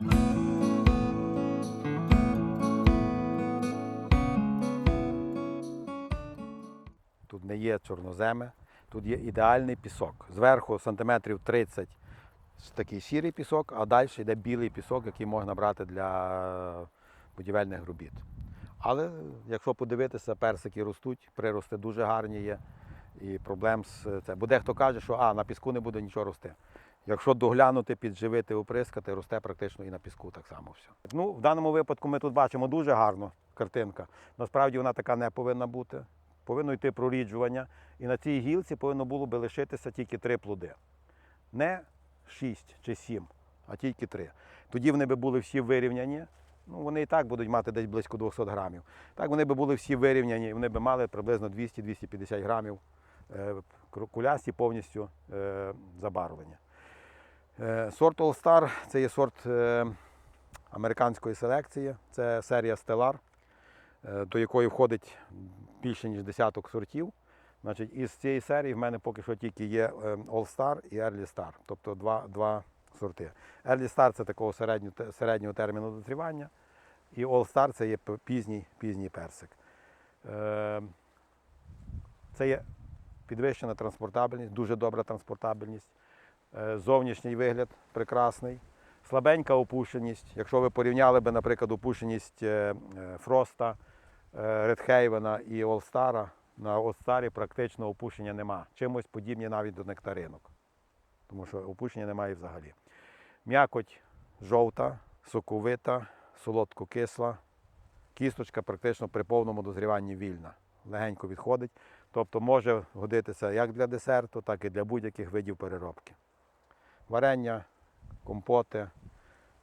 Тут не є чорноземи, тут є ідеальний пісок. Зверху сантиметрів 30 такий сірий пісок, а далі йде білий пісок, який можна брати для будівельних робіт. Але якщо подивитися, персики ростуть, прирости дуже гарні є. І проблем з це. Бо дехто каже, що а, на піску не буде нічого рости. Якщо доглянути, підживити, оприскати, росте практично і на піску так само все. Ну, в даному випадку ми тут бачимо дуже гарну картинка. Насправді вона така не повинна бути. Повинно йти проріджування. І на цій гілці повинно було би лишитися тільки три плоди. Не шість чи сім, а тільки три. Тоді вони би були всі вирівняні. Ну, вони і так будуть мати десь близько 200 грамів. Так вони би були всі вирівняні, вони би мали приблизно 200-250 грамів е, кулясті повністю е, забарвлення. Е, Сорт All Star це є сорт е, американської селекції, це серія Stellar, е, до якої входить більше ніж десяток сортів. Значить, із цієї серії в мене поки що тільки є All Star і Early Star, тобто два, два сорти. Early Star це такого середнього, середнього терміну дозрівання, і All Star це є пізній, пізній персик. Це є підвищена транспортабельність, дуже добра транспортабельність. Е, Зовнішній вигляд прекрасний. Слабенька опущеність. Якщо ви порівняли би, наприклад, опущеність е, е, Фроста, Редхейвена і Олстара, на Олстарі практично опущення нема. Чимось подібні навіть до нектаринок. Тому що опущення немає взагалі. М'якоть жовта, соковита, солодко-кисла. Кісточка практично при повному дозріванні вільна. Легенько відходить. Тобто може годитися як для десерту, так і для будь-яких видів переробки. Варення, компоти, е,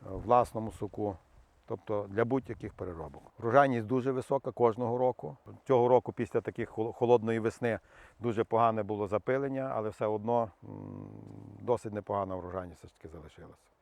власному соку, тобто для будь-яких переробок. Врожайність дуже висока кожного року. Цього року, після таких холодної весни, дуже погане було запилення, але все одно досить непогана врожайність все ж таки залишилася.